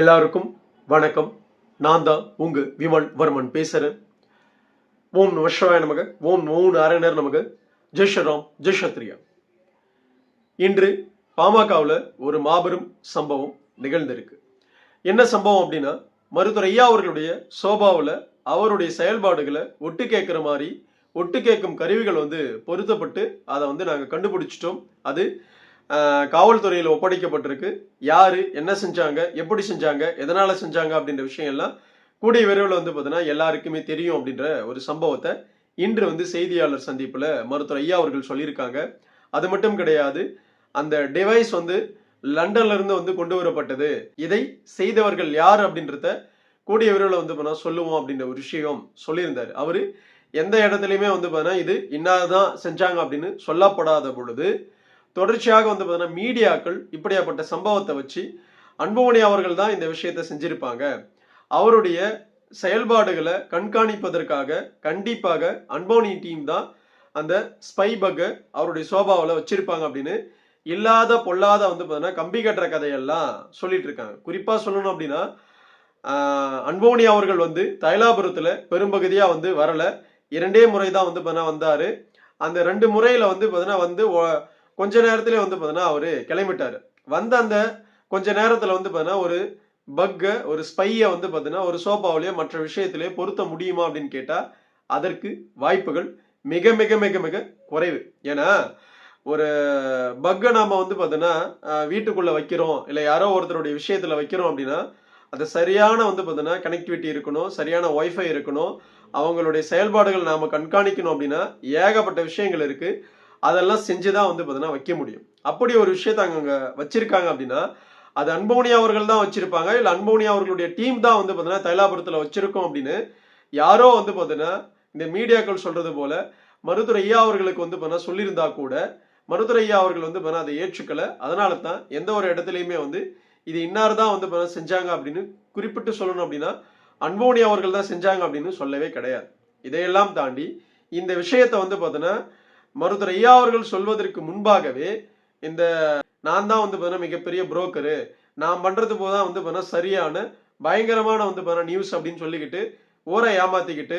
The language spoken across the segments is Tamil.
எல்லாருக்கும் வணக்கம். நான் தான் உங்க விமல் வர்மன் பேசுறேன். ஓம் நமசிவாய நமக ஓம் ஓம் நாராயணர் நமக. ஜெய்ஷராம் ஸ்ரீராம் ஜெய் இன்று பாமகவில் ஒரு மாபெரும் சம்பவம் நிகழ்ந்திருக்கு. என்ன சம்பவம் அப்படின்னா மருத்துவர் ஐயா அவர்களுடைய சோபாவில் அவருடைய செயல்பாடுகளை ஒட்டு கேட்குற மாதிரி ஒட்டு கேட்கும் கருவிகள் வந்து பொருத்தப்பட்டு அதை வந்து நாங்கள் கண்டுபிடிச்சிட்டோம். அது காவல்துறையில் ஒப்படைக்கப்பட்டிருக்கு. யாரு என்ன செஞ்சாங்க எப்படி செஞ்சாங்க எதனால செஞ்சாங்க அப்படின்ற விஷயம் எல்லாம் கூடிய விரைவில் வந்து பார்த்தீங்கன்னா எல்லாருக்குமே தெரியும் அப்படின்ற ஒரு சம்பவத்தை இன்று வந்து செய்தியாளர் சந்திப்பில் மருத்துவர் ஐயா அவர்கள் சொல்லியிருக்காங்க. அது மட்டும் கிடையாது அந்த டிவைஸ் வந்து லண்டன்ல இருந்து வந்து கொண்டு வரப்பட்டது. இதை செய்தவர்கள் யார் அப்படின்றத கூடிய விரைவில் வந்து பார்த்தீங்கன்னா சொல்லுவோம் அப்படின்ற ஒரு விஷயம் சொல்லியிருந்தார். அவரு எந்த இடத்துலையுமே வந்து பார்த்தீங்கன்னா இது இன்னாதான் செஞ்சாங்க அப்படின்னு சொல்லப்படாத பொழுது தொடர்ச்சியாக வந்து பார்த்தீங்கன்னா மீடியாக்கள் இப்படியாப்பட்ட சம்பவத்தை வச்சு அன்புமணி அவர்கள் தான் இந்த விஷயத்தை செஞ்சிருப்பாங்க. அவருடைய செயல்பாடுகளை கண்காணிப்பதற்காக கண்டிப்பாக அன்போனி டீம் தான் அந்த ஸ்பை பக்கை அவருடைய சோபாவில் வச்சிருப்பாங்க அப்படின்னு இல்லாத பொல்லாத வந்து பார்த்தீங்கன்னா கம்பி கட்டுற கதையெல்லாம் சொல்லிட்டு இருக்காங்க. குறிப்பாக சொல்லணும் அப்படின்னா ஆஹ், அன்போனி அவர்கள் வந்து தைலாபுரத்தில் பெரும்பகுதியாக வந்து வரலை. இரண்டே முறை தான் வந்து பார்த்தீங்கன்னா வந்தார். அந்த ரெண்டு முறையில் வந்து பார்த்தீங்கன்னா வந்து கொஞ்ச நேரத்திலே வந்து பார்த்தீங்கன்னா அவர் கிளம்பிட்டார். வந்த அந்த கொஞ்ச நேரத்தில் வந்து பார்த்தீங்கன்னா ஒரு பக்கை ஒரு ஸ்பையை வந்து பார்த்தீங்கன்னா ஒரு சோபாவிலேயோ மற்ற விஷயத்திலேயோ பொருத்த முடியுமா அப்படின்னு கேட்டால் அதற்கு வாய்ப்புகள் மிக மிக மிக மிக குறைவு. ஏன்னா ஒரு பக்கை நாம் வந்து பார்த்தீங்கன்னா வீட்டுக்குள்ளே வீட்டுக்குள்ள வைக்கிறோம் இல்லை யாரோ ஒருத்தருடைய விஷயத்தில் வைக்கிறோம் அப்படின்னா அது சரியான வந்து பார்த்தீங்கன்னா கனெக்டிவிட்டி இருக்கணும் சரியான ஒய்ஃபை இருக்கணும் அவங்களுடைய செயல்பாடுகள் நாம் கண்காணிக்கணும் அப்படின்னா ஏகப்பட்ட விஷயங்கள் இருக்கு. அதெல்லாம் செஞ்சு தான் வந்து பார்த்தீங்கன்னா வைக்க முடியும். அப்படி ஒரு விஷயத்தை அங்கே வச்சிருக்காங்க அப்படின்னா அது அன்போனியா அவர்கள் தான் வச்சிருப்பாங்க. இல்லை அன்போனி அவர்களுடைய டீம் தான் வந்து பார்த்தீங்கன்னா தைலாபுரத்தில் வச்சிருக்கோம் அப்படின்னு யாரோ வந்து பார்த்தீங்கன்னா இந்த மீடியாக்கள் சொல்றது போல மருத்துவர் ஐயா அவர்களுக்கு வந்து பார்த்தீங்கன்னா சொல்லியிருந்தா கூட மருத்துவர் அவர்கள் வந்து பார்த்தீங்கன்னா அதை ஏற்றுக்கல. அதனால தான் எந்த ஒரு இடத்துலையுமே வந்து இது இன்னார் தான் வந்து பார்த்தீங்கன்னா செஞ்சாங்க அப்படின்னு குறிப்பிட்டு சொல்லணும் அப்படின்னா அன்போனி அவர்கள் தான் செஞ்சாங்க அப்படின்னு சொல்லவே கிடையாது. இதையெல்லாம் தாண்டி இந்த விஷயத்தை வந்து பார்த்தீங்கன்னா மருதர் ஐயா அவர்கள் சொல்வதற்கு முன்பாகவே இந்த நான் தான் வந்து பார்த்தீங்கன்னா மிகப்பெரிய புரோக்கரு நான் பண்ணுறது போதான் வந்து பார்த்தீங்கன்னா சரியான பயங்கரமான வந்து பார்த்தீங்கன்னா நியூஸ் அப்படின்னு சொல்லிக்கிட்டு ஊரை ஏமாத்திக்கிட்டு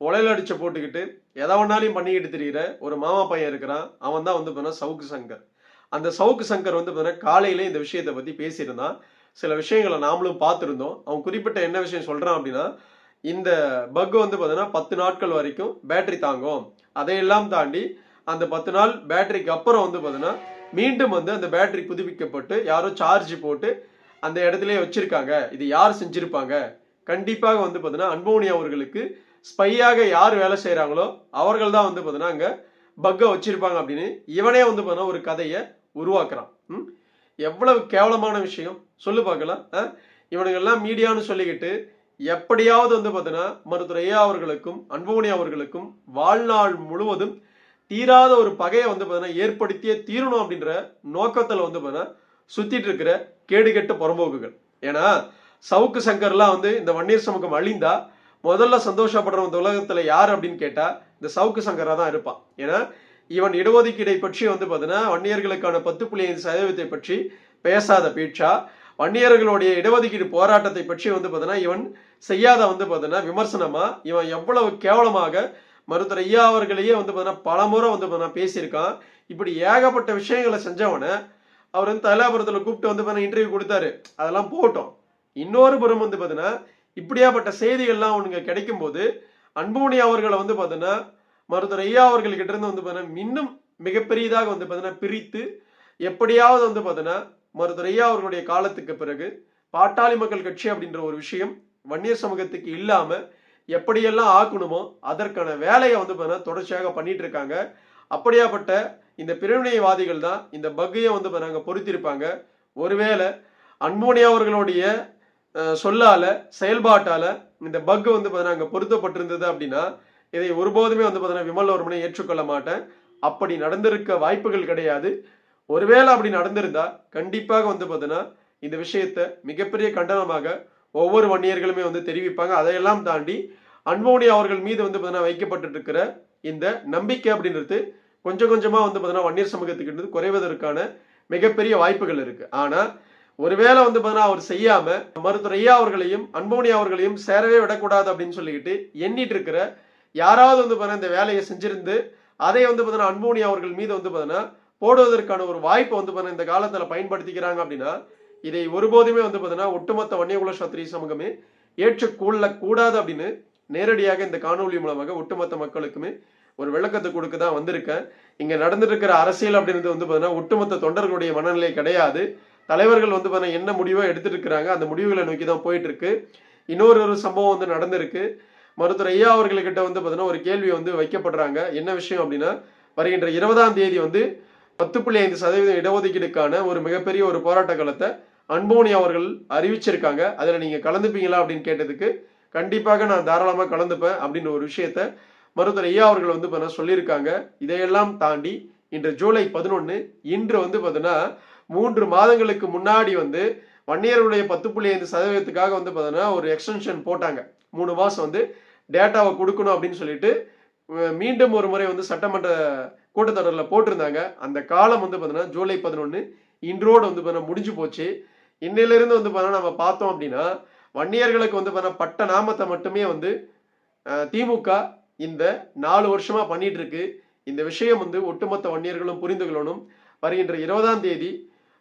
உலையில அடிச்சு போட்டுக்கிட்டு எதை ஒன்னாலையும் பண்ணிக்கிட்டு தெரிகிற ஒரு மாமா பையன் இருக்கிறான். அவன் தான் வந்து பார்த்தீங்கன்னா சவுக்கு சங்கர். அந்த சவுக்கு சங்கர் வந்து பார்த்தீங்கன்னா காலையில இந்த விஷயத்தை பற்றி பேசியிருந்தான். சில விஷயங்களை நாமளும் பார்த்துருந்தோம். அவன் குறிப்பிட்ட என்ன விஷயம் சொல்கிறான் அப்படின்னா இந்த பக் வந்து பார்த்தீங்கன்னா பத்து நாட்கள் வரைக்கும் பேட்டரி தாங்கும். அதையெல்லாம் தாண்டி அந்த பத்து நாள் பேட்டரிக்கு அப்புறம் வந்து பார்த்தீங்கன்னா மீண்டும் வந்து அந்த பேட்டரி புதுப்பிக்கப்பட்டு யாரோ சார்ஜ் போட்டு அந்த இடத்துலயே வச்சிருக்காங்க. இது யார் செஞ்சுருப்பாங்க? கண்டிப்பாக வந்து பார்த்தீங்கன்னா அன்போனி அவர்களுக்கு ஸ்பையாக யார் வேலை செய்கிறாங்களோ அவர்கள் தான் வந்து பார்த்தீங்கன்னா அங்கே பக்கை வச்சுருப்பாங்க அப்படின்னு இவனே வந்து பார்த்தீங்கன்னா ஒரு கதையை உருவாக்குறான். எவ்வளவு கேவலமான விஷயம். சொல்லு பார்க்கலாம். ஆ? இவனுங்கெல்லாம் மீடியான்னு சொல்லிக்கிட்டு எப்படியாவது வந்து பார்த்தீங்கன்னா மருத்துவ ஐயா அவர்களுக்கும் அன்போனி அவர்களுக்கும் வாழ்நாள் முழுவதும் தீராத ஒரு பகையை வந்து பார்த்தீங்கன்னா ஏற்படுத்தியே தீரணும் அப்படின்ற நோக்கத்தில் வந்து பார்த்தீங்கன்னா சுத்திட்டு இருக்கிற கேடுகெட்ட புறம்போக்குகள். ஏன்னா சவுக்கு சங்கர்லாம் வந்து இந்த வன்னியர் சமூகம் அழிந்தா முதல்ல சந்தோஷப்படுற இந்த உலகத்தில் யார் அப்படின்னு கேட்டால் இந்த சவுக்கு சங்கராக தான் இருப்பான். ஏன்னா இவன் இடஒதுக்கீடை பற்றி வந்து பார்த்தீங்கன்னா வன்னியர்களுக்கான பத்து புள்ளி ஐந்து சதவீதத்தை பற்றி பேசாத பேச்சா வன்னியர்களுடைய இடஒதுக்கீடு போராட்டத்தை பற்றி வந்து பார்த்தீங்கன்னா இவன் செய்யாத வந்து பார்த்தீங்கன்னா விமர்சனமாக இவன் எவ்வளவு கேவலமாக மருத்துவர் ஐயா அவர்களையே வந்து பார்த்தீங்கன்னா பலமுறை வந்து பார்த்தீங்கன்னா பேசியிருக்கான். இப்படி ஏகப்பட்ட விஷயங்களை செஞ்சவனை அவர் வந்து தலாபுரத்தில் கூப்பிட்டு வந்து பார்த்தீங்கன்னா இன்டர்வியூ கொடுத்தாரு. அதெல்லாம் போட்டோம். இன்னொரு புறம் வந்து பார்த்தீங்கன்னா இப்படியாப்பட்ட செய்திகள்லாம் அவனுங்க கிடைக்கும்போது அன்புமணி அவர்களை வந்து பார்த்தீங்கன்னா மருத்துவர் ஐயா அவர்கள்கிட்ட இருந்து வந்து பார்த்தீங்கன்னா இன்னும் மிகப்பெரியதாக வந்து பார்த்தீங்கன்னா பிரித்து எப்படியாவது வந்து பார்த்தீங்கன்னா மருத்துவர் ஐயா அவர்களுடைய காலத்துக்கு பிறகு பாட்டாளி மக்கள் கட்சி அப்படின்ற ஒரு விஷயம் வன்னியர் சமூகத்துக்கு இல்லாமல் எப்படியெல்லாம் ஆக்கணுமோ அதற்கான வேலையை வந்து பார்த்தீங்கன்னா தொடர்ச்சியாக பண்ணிட்டு இருக்காங்க. அப்படியாப்பட்ட இந்த பிரிவினைவாதிகள் தான் இந்த பக்கையை வந்து பார்த்தீங்கன்னா பொருத்திருப்பாங்க. ஒருவேளை அன்புமணி அவர்களுடைய சொல்லால செயல்பாட்டால இந்த பக் வந்து பார்த்தீங்கன்னா அங்கே பொருத்தப்பட்டிருந்தது அப்படின்னா இதை ஒருபோதுமே வந்து பார்த்தீங்கன்னா விமல் ஒருமனை ஏற்றுக்கொள்ள மாட்டேன். அப்படி நடந்திருக்க வாய்ப்புகள் கிடையாது. ஒருவேளை அப்படி நடந்திருந்தா கண்டிப்பாக வந்து பார்த்தீங்கன்னா இந்த விஷயத்தை மிகப்பெரிய கண்டனமாக ஒவ்வொரு வன்னியர்களுமே வந்து தெரிவிப்பாங்க. அதையெல்லாம் தாண்டி அன்போனி அவர்கள் மீது வந்து பார்த்தீங்கன்னா வைக்கப்பட்டு இருக்கிற இந்த நம்பிக்கை அப்படின்றது கொஞ்சம் கொஞ்சமா வந்து பார்த்தீங்கன்னா வன்னியர் சமூகத்துக்கு குறைவதற்கான மிகப்பெரிய வாய்ப்புகள் இருக்கு. ஆனா ஒருவேளை வந்து பார்த்தீங்கன்னா அவர் செய்யாம மருத்துவர் ஐயா அவர்களையும் அன்புமணி அவர்களையும் சேரவே விடக்கூடாது அப்படின்னு சொல்லிக்கிட்டு எண்ணிட்டு இருக்கிற யாராவது வந்து பார்த்தீங்கன்னா இந்த வேலையை செஞ்சிருந்து அதை வந்து பார்த்தீங்கன்னா அன்புமணி அவர்கள் மீது வந்து பார்த்தீங்கன்னா போடுவதற்கான ஒரு வாய்ப்பை வந்து பார்த்தீங்கன்னா இந்த காலத்துல பயன்படுத்திக்கிறாங்க அப்படின்னா இதை ஒருபோதுமே வந்து பார்த்தீங்கன்னா ஒட்டுமொத்த வன்னியகுல சத்திரிய சமூகமே ஏற்றுக்கொள்ள கூடாது அப்படின்னு நேரடியாக இந்த காணொலி மூலமாக ஒட்டுமொத்த மக்களுக்குமே ஒரு விளக்கத்தை கொடுக்க தான் வந்திருக்கேன். இங்கே நடந்துட்டு இருக்கிற அரசியல் அப்படின்றது வந்து பார்த்தீங்கன்னா ஒட்டுமொத்த தொண்டர்களுடைய மனநிலை கிடையாது. தலைவர்கள் வந்து பார்த்தீங்கன்னா என்ன முடிவை எடுத்துட்டு இருக்கிறாங்க அந்த முடிவுகளை நோக்கி தான் போயிட்டு இருக்கு இன்னொரு ஒரு சம்பவம் வந்து நடந்திருக்கு. மருத்துவர் ஐயா அவர்கள்கிட்ட வந்து பார்த்தீங்கன்னா ஒரு கேள்வி வந்து வைக்கப்படுறாங்க. என்ன விஷயம் அப்படின்னா வருகின்ற இருபதாம் தேதி வந்து பத்து புள்ளி ஐந்து சதவீதம் இடஒதுக்கீடுக்கான ஒரு மிகப்பெரிய ஒரு போராட்ட காலத்தை அன்போனி அவர்கள் அறிவிச்சிருக்காங்க. அதில் நீங்கள் கலந்துப்பீங்களா அப்படின்னு கேட்டதுக்கு கண்டிப்பாக நான் தாராளமாக கலந்துப்பேன் அப்படின்ற ஒரு விஷயத்த மருத்துவர் ஐயா அவர்கள் வந்து பார்த்தீங்கன்னா சொல்லியிருக்காங்க. இதையெல்லாம் தாண்டி இன்று ஜூலை பதினொன்று இன்று வந்து பார்த்தீங்கன்னா மூன்று மாதங்களுக்கு முன்னாடி வந்து வன்னியருடைய பத்து புள்ளி ஐந்து சதவீதத்துக்காக வந்து பார்த்தீங்கன்னா ஒரு எக்ஸ்டென்ஷன் போட்டாங்க. மூணு மாதம் வந்து டேட்டாவை கொடுக்கணும் அப்படின்னு சொல்லிட்டு மீண்டும் ஒரு முறை வந்து சட்டமன்ற கூட்டத்தொடரில் போட்டிருந்தாங்க. அந்த காலம் வந்து பார்த்தீங்கன்னா ஜூலை பதினொன்று இன்றோடு வந்து பார்த்தீங்கன்னா முடிஞ்சு போச்சு. இன்னையிலிருந்து வந்து பார்த்தீங்கன்னா நம்ம பார்த்தோம் அப்படின்னா வன்னியர்களுக்கு வந்து பார்த்தீங்கன்னா பட்ட நாமத்தை மட்டுமே வந்து திமுக இந்த நாலு வருஷமா பண்ணிட்டு இருக்கு இந்த விஷயம் வந்து ஒட்டுமொத்த வன்னியர்களும் புரிந்து கொள்ளணும். வருகின்ற இருபதாம் தேதி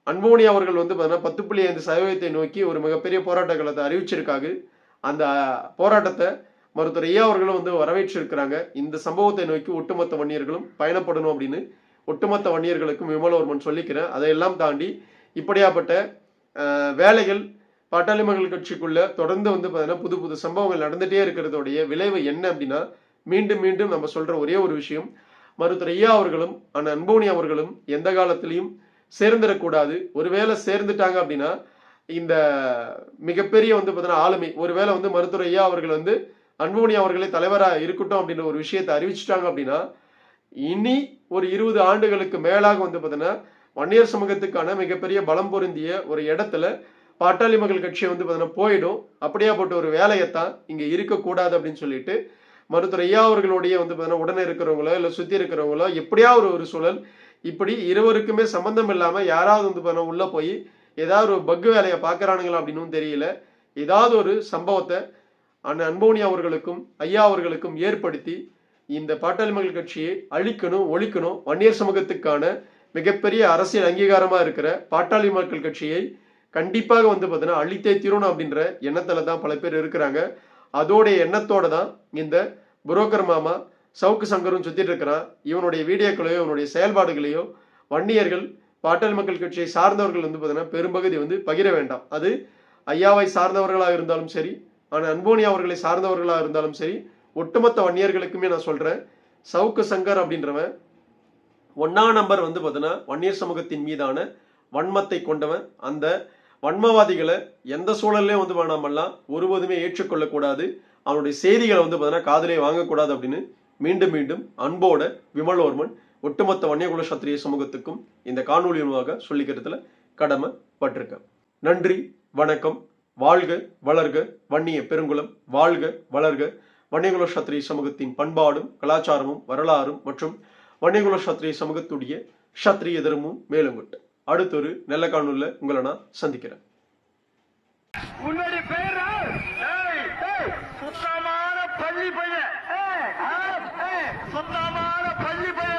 அன்போனி அவர்கள் வந்து பார்த்தீங்கன்னா பத்து புள்ளி ஐந்து சதவீதத்தை நோக்கி ஒரு மிகப்பெரிய போராட்டங்களை அறிவிச்சிருக்காங்க அந்த போராட்டத்தை மருத்துவர் ஐயா அவர்களும் வந்து வரவேற்றிருக்கிறாங்க. இந்த சம்பவத்தை நோக்கி ஒட்டுமொத்த வன்னியர்களும் பயணப்படணும் அப்படின்னு ஒட்டுமொத்த வன்னியர்களுக்கும் விமலவர்மன் சொல்லிக்கிறேன். அதையெல்லாம் தாண்டி இப்படியாப்பட்ட வேலைகள் பாட்டாளி மக்கள் கட்சிக்குள்ள தொடர்ந்து வந்து பார்த்தீங்கன்னா புது புது சம்பவங்கள் நடந்துகிட்டே இருக்கிறதோடைய விளைவு என்ன அப்படின்னா மீண்டும் மீண்டும் நம்ம சொல்ற ஒரே ஒரு விஷயம். மருத்துவர் ஐயா அவர்களும் அண்ணன் அன்போனி அவர்களும் எந்த காலத்திலையும் சேர்ந்துடக்கூடாது. ஒருவேளை சேர்ந்துட்டாங்க அப்படின்னா இந்த மிகப்பெரிய வந்து பார்த்தீங்கன்னா ஆளுமை ஒருவேளை வந்து மருத்துவர் ஐயா அவர்கள் வந்து அன்போனி அவர்களே தலைவராக இருக்கட்டும் அப்படின்ற ஒரு விஷயத்தை அறிவிச்சிட்டாங்க அப்படின்னா இனி ஒரு இருபது ஆண்டுகளுக்கு மேலாக வந்து பார்த்தீங்கன்னா வன்னியர் சமூகத்துக்கான மிகப்பெரிய பலம் பொருந்திய ஒரு இடத்துல பாட்டாளி மக்கள் கட்சி வந்து பார்த்தீங்கன்னா போயிடும். அப்படியாப்பட்ட ஒரு வேலையைத்தான் இங்கே இருக்கக்கூடாது அப்படின்னு சொல்லிட்டு மருத்துவர் ஐயா அவர்களுடைய வந்து பார்த்தீங்கன்னா உடனே இருக்கிறவங்களோ இல்லை சுற்றி இருக்கிறவங்களோ எப்படியா ஒரு ஒரு சூழல். இப்படி இருவருக்குமே சம்பந்தம் இல்லாமல் யாராவது வந்து பார்த்தீங்கன்னா உள்ளே போய் ஏதாவது ஒரு பக்கு வேலையை பார்க்குறானுங்களா அப்படின்னும் தெரியல. ஏதாவது ஒரு சம்பவத்தை அண்ணன் அன்போனி அவர்களுக்கும் ஐயா அவர்களுக்கும் ஏற்படுத்தி இந்த பாட்டாளி மக்கள் கட்சியை அழிக்கணும் ஒழிக்கணும். வன்னியர் சமூகத்துக்கான மிகப்பெரிய அரசியல் அங்கீகாரமா இருக்கிற பாட்டாளி மக்கள் கட்சியை கண்டிப்பாக வந்து பார்த்தீங்கன்னா அழித்தே தீரணும் அப்படின்ற எண்ணத்தில் தான் பல பேர் இருக்கிறாங்க. அதோடைய எண்ணத்தோடு தான் இந்த புரோக்கர் மாமா சவுக்கு சங்கரும் சுத்திட்டு இருக்கிறான். இவனுடைய வீடியோக்களையோ இவனுடைய செயல்பாடுகளையோ வன்னியர்கள் பாட்டாளி மக்கள் கட்சியை சார்ந்தவர்கள் வந்து பார்த்தீங்கன்னா பெரும்பகுதி வந்து பகிர வேண்டாம். அது ஐயாவை சார்ந்தவர்களாக இருந்தாலும் சரி ஆனால் அன்போனி அவர்களை சார்ந்தவர்களாக இருந்தாலும் சரி ஒட்டுமொத்த வன்னியர்களுக்குமே நான் சொல்கிறேன் சவுக்கு சங்கர் அப்படின்றவன் ஒன்னா நம்பர் வந்து பார்த்தீங்கன்னா வன்னியர் சமூகத்தின் மீதான வன்மத்தை கொண்டவன். அந்த வன்மவாதிகளை எந்த சூழல்லையும் வந்து வேணாமெல்லாம் ஒருபோதுமே ஏற்றுக்கொள்ளக்கூடாது. அவனுடைய செய்திகளை வந்து பார்த்தீங்கன்னா காதலே வாங்கக்கூடாது அப்படின்னு மீண்டும் மீண்டும் அன்போட விமலவர்மன் ஒட்டுமொத்த வன்னியகுல சத்திரிய சமூகத்துக்கும் இந்த காணொலி மூலமாக சொல்லிக்கிறதுல கடமைப்பட்டிருக்கேன் நன்றி வணக்கம் வாழ்க வளர்க வன்னிய பெருங்குளம் வாழ்க வளர்க. வன்னியகுல சத்திரிய சமூகத்தின் பண்பாடும் கலாச்சாரமும் வரலாறும் மற்றும் வன்னியகுல சத்திரிய சமூகத்துடைய சத்திரிய தர்மமும் மேலுங்கட்டு அடுத்தொரு நல்ல காணொலியில் உங்களை நான் சந்திக்கிறேன். உன்னுடைய பேர் சுத்தமான பள்ளி பையன். சுத்தமான பள்ளி பையன்.